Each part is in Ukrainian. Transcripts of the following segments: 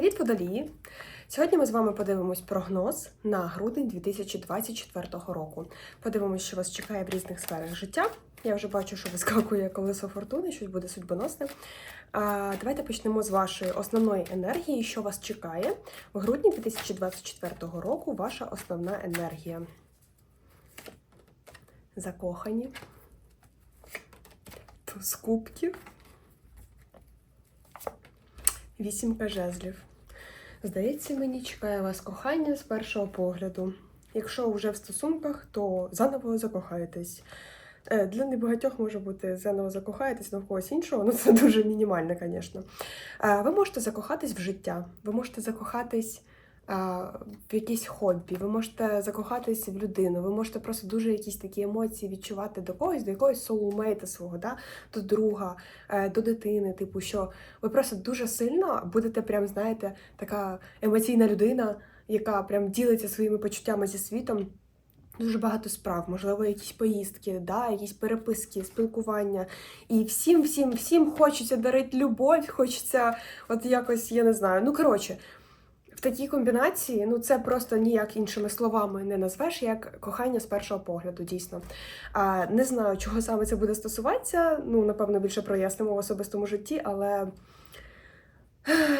Привіт, водолії! Сьогодні ми з вами подивимось прогноз на грудень 2024 року. Подивимось, що вас чекає в різних сферах життя. Я вже бачу, що вискакує колесо фортуни, щось буде судьбоносне. А, давайте почнемо з вашої основної енергії, що вас чекає в грудні 2024 року. Ваша основна енергія. Закохані. Туз кубків. Вісімка жезлів. Здається, мені чекає вас кохання з першого погляду. Якщо вже в стосунках, то заново закохаєтесь. Е, Для небагатьох може бути заново закохаєтесь, на когось іншого, ну це дуже мінімально, звісно. Е, Ви можете закохатись в життя, ви можете закохатись в якесь хобі, ви можете закохатись в людину, ви можете просто дуже якісь такі емоції відчувати до когось, до якогось соулмейта свого, да? до друга, е, до дитини. Типу, що ви просто дуже сильно будете, прям, знаєте, така емоційна людина, яка прям ділиться своїми почуттями зі світом. Дуже багато справ, можливо, якісь поїздки, да, якісь переписки, спілкування. І всім, всім, всім хочеться дарити любов, хочеться, от якось, я не знаю. Ну, коротше, такій комбінації, ну це просто ніяк іншими словами не назвеш, як кохання з першого погляду, дійсно. А, не знаю, чого саме це буде стосуватися. Ну, напевно, більше прояснимо в особистому житті, але.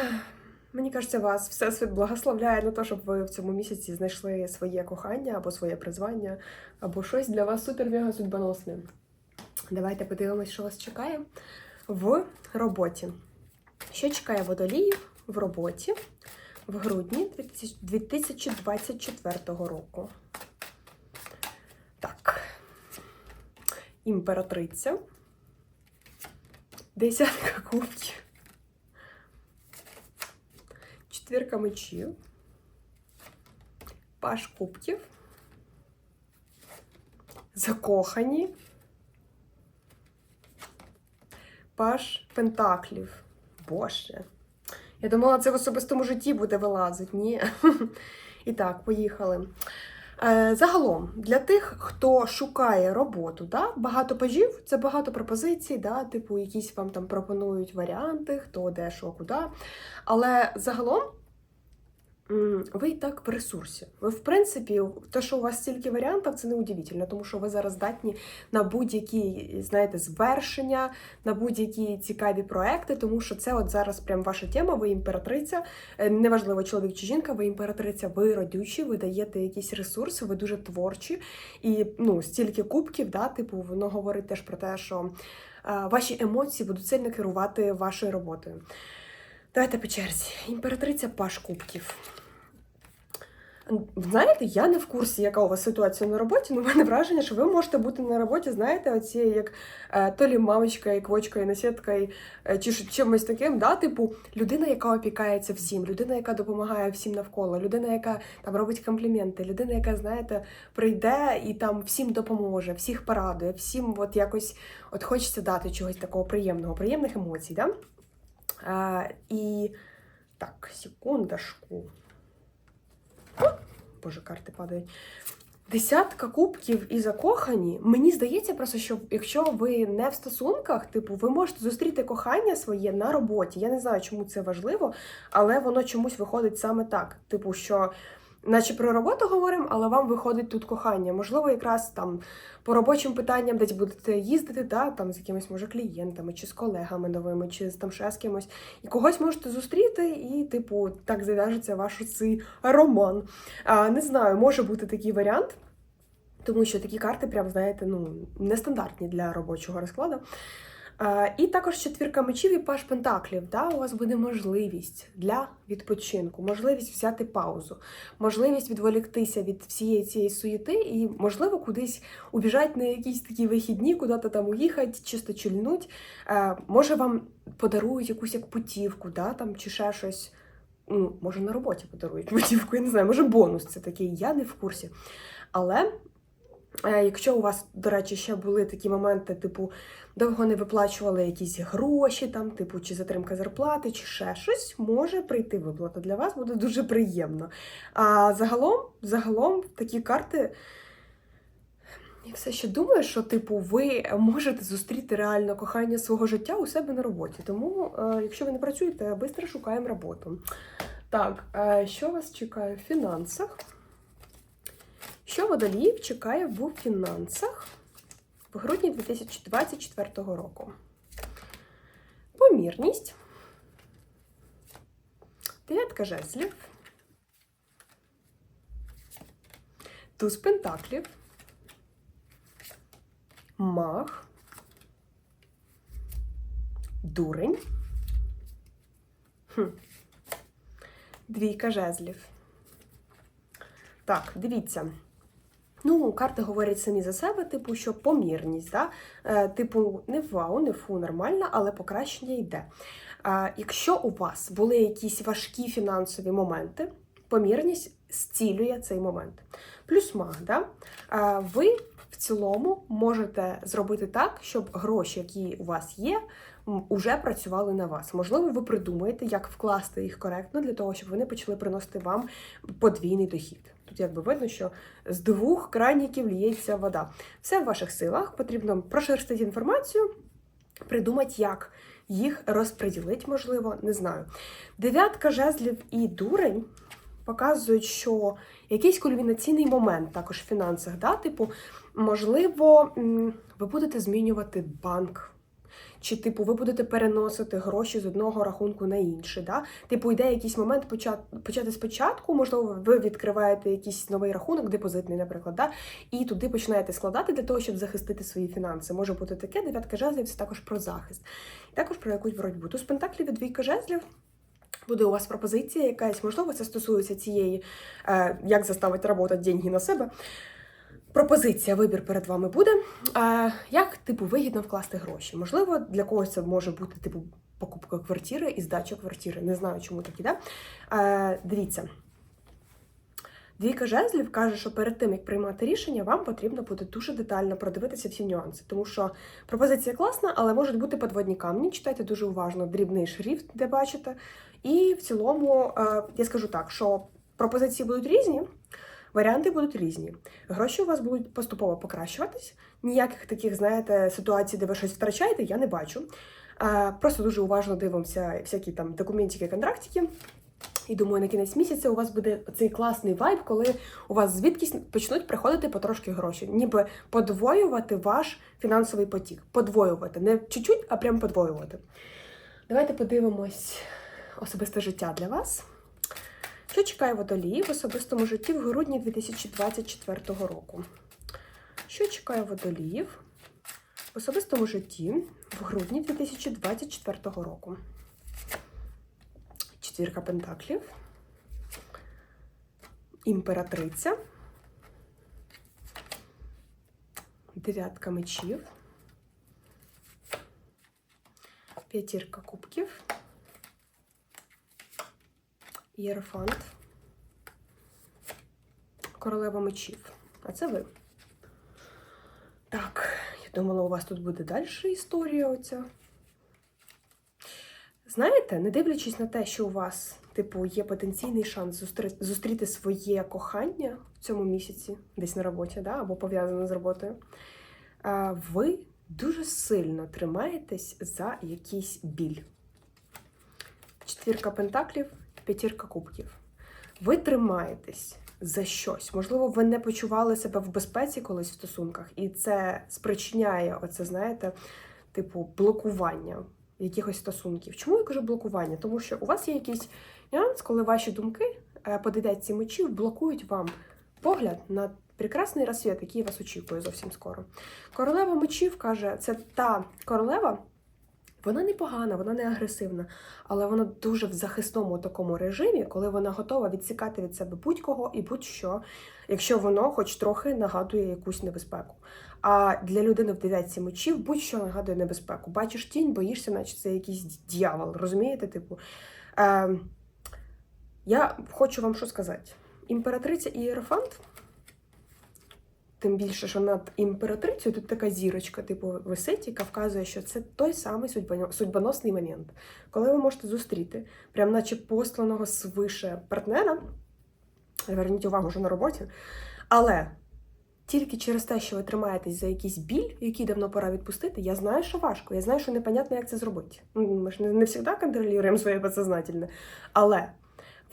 Мені кажеться, вас Всесвіт благословляє на те, щоб ви в цьому місяці знайшли своє кохання або своє призвання, або щось для вас супер-мега судьбоносне. Давайте подивимось, що вас чекає в роботі. Що чекає водоліїв в роботі в грудні 2024 року? Так. Імператриця. Десятка кубків. Четвірка мечів, паш кубків, закохані, паш пентаклів. Боже. Я думала, це в особистому житті буде вилазити. Ні. І так, поїхали. Е, Загалом, для тих, хто шукає роботу, да, багато пажів це багато пропозицій, да, типу, якісь вам там пропонують варіанти, хто де, що, куди. Але загалом ви і так в ресурсі. Ви, в принципі, те, що у вас стільки варіантів, це не удивительно, тому що ви зараз здатні на будь-які, знаєте, звершення, на будь-які цікаві проекти, тому що це от зараз прям ваша тема, ви імператриця. Е, Неважливо, чоловік чи жінка, ви імператриця, ви родючі, ви даєте якісь ресурси, ви дуже творчі. І ну, стільки кубків, да, типу, воно говорить теж про те, що е, ваші емоції будуть сильно керувати вашою роботою. Давайте по черзі. Імператриця Паш Кубків. Знаєте, я не в курсі, яка у вас ситуація на роботі, але в мене враження, що ви можете бути на роботі, знаєте, оці як е, то лі мамочка, і квочка, і насідка, і, е, чи чимось таким, да? типу, людина, яка опікається всім, людина, яка допомагає всім навколо, людина, яка там робить компліменти, людина, яка, знаєте, прийде і там всім допоможе, всіх порадує, всім от якось от хочеться дати чогось такого приємного, приємних емоцій. Да? Е, і так, секундочку. Боже, карти падають. Десятка кубків і закохані. Мені здається, просто що якщо ви не в стосунках, типу, ви можете зустріти кохання своє на роботі. Я не знаю, чому це важливо, але воно чомусь виходить саме так. Типу, що, наче про роботу говоримо, але вам виходить тут кохання. Можливо, якраз там по робочим питанням десь будете їздити, да, там з якимись може клієнтами, чи з колегами новими, чи з там ще з кимось. І когось можете зустріти, і, типу, так зав'яжеться ваш цей роман. А, не знаю, може бути такий варіант. Тому що такі карти, прям, знаєте, ну, нестандартні для робочого розкладу. І також четвірка мечів і паш пентаклів. Да, у вас буде можливість для відпочинку, можливість взяти паузу, можливість відволіктися від всієї цієї суєти і, можливо, кудись убіжати на якісь такі вихідні, куди-то там уїхати, чисто чільнуть. Може, вам подарують якусь як путівку, да, там, чи ще щось. Ну, може, на роботі подарують путівку, я не знаю, може, бонус це такий, я не в курсі. Але Е, Якщо у вас, до речі, ще були такі моменти, типу, довго не виплачували якісь гроші, там, типу, чи затримка зарплати, чи ще щось, може прийти виплата для вас, буде дуже приємно. А загалом, загалом, такі карти. Я все ще думаю, що, типу, ви можете зустріти реально кохання свого життя у себе на роботі. Тому, е, якщо ви не працюєте, швидко шукаємо роботу. Так, е, що вас чекає в фінансах? Що водоліїв чекає в фінансах в грудні 2024 року? Помірність. Дев'ятка жезлів. Туз пентаклів. Маг. Дурень. Хм. Двійка жезлів. Так, дивіться. Ну, карти говорять самі за себе, типу, що помірність, да? е, типу, не вау, не фу, нормально, але покращення йде. Е, якщо у вас були якісь важкі фінансові моменти, помірність зцілює цей момент. Плюс маг, да? е, ви в цілому можете зробити так, щоб гроші, які у вас є, м, уже працювали на вас. Можливо, ви придумаєте, як вкласти їх коректно для того, щоб вони почали приносити вам подвійний дохід. Тут якби видно, що з двох краніків ліється вода. Все в ваших силах. Потрібно прошерстити інформацію, придумати, як їх розподілити, можливо, не знаю. Дев'ятка жезлів і дурень показують, що якийсь кульмінаційний момент також в фінансах, да? типу, можливо, ви будете змінювати банк. Чи, типу, ви будете переносити гроші з одного рахунку на інший. Да? Типу, йде якийсь момент почати, почати спочатку, можливо, ви відкриваєте якийсь новий рахунок, депозитний, наприклад, да? і туди починаєте складати для того, щоб захистити свої фінанси. Може бути таке, дев'ятка жезлів це також про захист. І також про якусь боротьбу. Туз пентаклів і двійка жезлів. Буде у вас пропозиція якась, можливо, це стосується цієї, е, як заставити працювати деньги на себе. Пропозиція, вибір перед вами буде. Як, типу, вигідно вкласти гроші? Можливо, для когось це може бути, типу, покупка квартири і здача квартири. Не знаю, чому так іде. Е, дивіться. Двійка жезлів каже, що перед тим, як приймати рішення, вам потрібно буде дуже детально продивитися всі нюанси. Тому що пропозиція класна, але можуть бути подводні камні. Читайте дуже уважно дрібний шрифт, де бачите. І в цілому, е, я скажу так, що пропозиції будуть різні. Варіанти будуть різні. Гроші у вас будуть поступово покращуватись. Ніяких таких, знаєте, ситуацій, де ви щось втрачаєте, я не бачу. Просто дуже уважно дивимося всякі там документики, контрактики. І думаю, на кінець місяця у вас буде цей класний вайб, коли у вас звідкись почнуть приходити потрошки гроші, ніби подвоювати ваш фінансовий потік. Подвоювати. Не чуть-чуть, а прям подвоювати. Давайте подивимось особисте життя для вас. Що чекає водолії в особистому житті в грудні 2024 року? Що чекає водоліїв в особистому житті в грудні 2024 року? Четвірка пентаклів, імператриця, дев'ятка мечів, п'ятірка кубків. Єрофант. Королева мечів. А це ви. Так, я думала, у вас тут буде далі історія оця. Знаєте, не дивлячись на те, що у вас, типу, є потенційний шанс зустри- зустріти своє кохання в цьому місяці, десь на роботі, да, або пов'язане з роботою, ви дуже сильно тримаєтесь за якийсь біль. Четвірка пентаклів п'ятірка кубків. Ви тримаєтесь за щось. Можливо, ви не почували себе в безпеці колись в стосунках, і це спричиняє оце, знаєте, типу, блокування якихось стосунків. Чому я кажу блокування? Тому що у вас є якийсь нюанс, коли ваші думки е, по дев'ятці мечів блокують вам погляд на прекрасний розсвіт, який вас очікує зовсім скоро. Королева мечів каже, це та королева. Вона не погана, вона не агресивна, але вона дуже в захисному такому режимі, коли вона готова відсікати від себе будь-кого і будь-що, якщо воно хоч трохи нагадує якусь небезпеку. А для людини в дев'ятці мечів будь-що нагадує небезпеку. Бачиш тінь, боїшся, наче це якийсь дьявол, розумієте? Типу, е, я хочу вам що сказати: імператриця і Єрофант. Тим більше, що над імператрицею тут така зірочка, типу, висить, яка вказує, що це той самий судьбоносний момент, коли ви можете зустріти, прям наче посланого свише партнера. Зверніть увагу, що на роботі. Але тільки через те, що ви тримаєтесь за якийсь біль, який давно пора відпустити, я знаю, що важко. Я знаю, що непонятно, як це зробити. Ну, Ми ж не, завжди контролюємо своє підсознательне. Але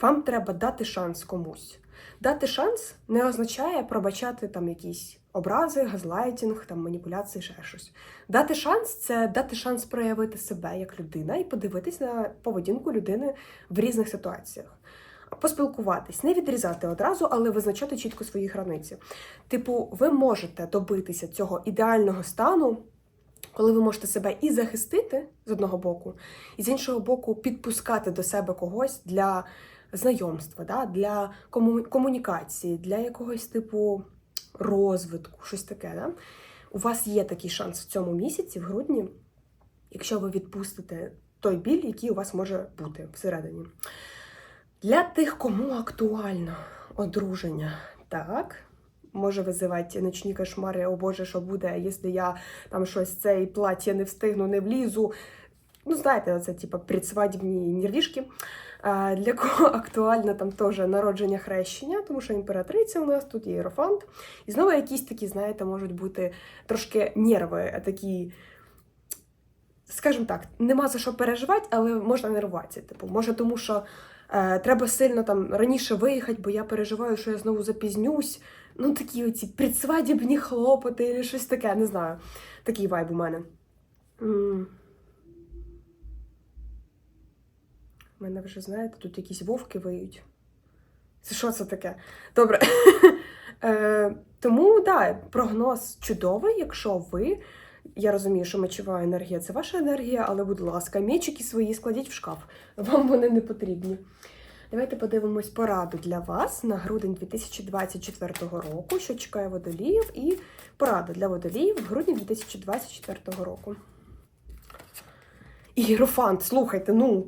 Вам треба дати шанс комусь. Дати шанс не означає пробачати там якісь образи, газлайтінг, там маніпуляції, ще щось. Дати шанс це дати шанс проявити себе як людина і подивитись на поведінку людини в різних ситуаціях. Поспілкуватись, не відрізати одразу, але визначати чітко свої границі. Типу, ви можете добитися цього ідеального стану, коли ви можете себе і захистити з одного боку, і з іншого боку, підпускати до себе когось для знайомства, да? для кому- комунікації, для якогось типу розвитку, щось таке. Да? У вас є такий шанс в цьому місяці, в грудні, якщо ви відпустите той біль, який у вас може бути всередині. Для тих, кому актуально одруження, так. Може визивати ночні кошмари, о Боже, що буде, якщо я там щось цей плаття не встигну, не влізу. Ну, знаєте, це типу предсвадібні нервішки. Для кого актуально там теж народження хрещення, тому що імператриця у нас тут є Єрофант. І знову якісь такі, знаєте, можуть бути трошки нерви, такі, скажімо так, нема за що переживати, але можна нервуватися. Типу, може, тому що е, треба сильно там раніше виїхати, бо я переживаю, що я знову запізнюсь. Ну, такі оці предсвадібні хлопоти, або щось таке, не знаю. Такий вайб у мене. У мене вже, знаєте, тут якісь вовки виють. Це що це таке? Добре. Е, тому, да, прогноз чудовий, якщо ви. Я розумію, що мечова енергія це ваша енергія, але, будь ласка, м'ячики свої складіть в шкаф. Вам вони не потрібні. Давайте подивимось пораду для вас на грудень 2024 року, що чекає водоліїв, і порада для водоліїв в грудні 2024 року. Ієрофант, слухайте, ну,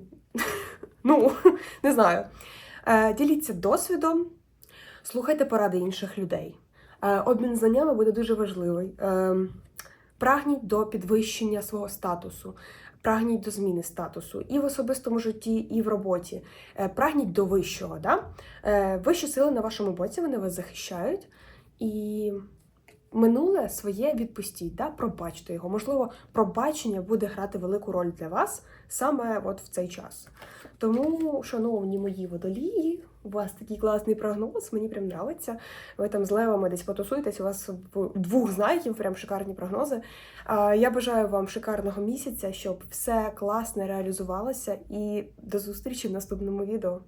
ну, не знаю. Е, Діліться досвідом, слухайте поради інших людей. Е, Обмін знаннями буде дуже важливий. Е, Прагніть до підвищення свого статусу, прагніть до зміни статусу і в особистому житті, і в роботі. Прагніть до вищого. Да? Вищі сили на вашому боці, вони вас захищають. І минуле своє відпустіть, да? пробачте його. Можливо, пробачення буде грати велику роль для вас саме от в цей час. Тому, шановні мої водолії, у вас такий класний прогноз, мені прям нравиться. Ви там з левами десь потусуєтесь, у вас двох знайків прям шикарні прогнози. Я бажаю вам шикарного місяця, щоб все класно реалізувалося. І до зустрічі в наступному відео.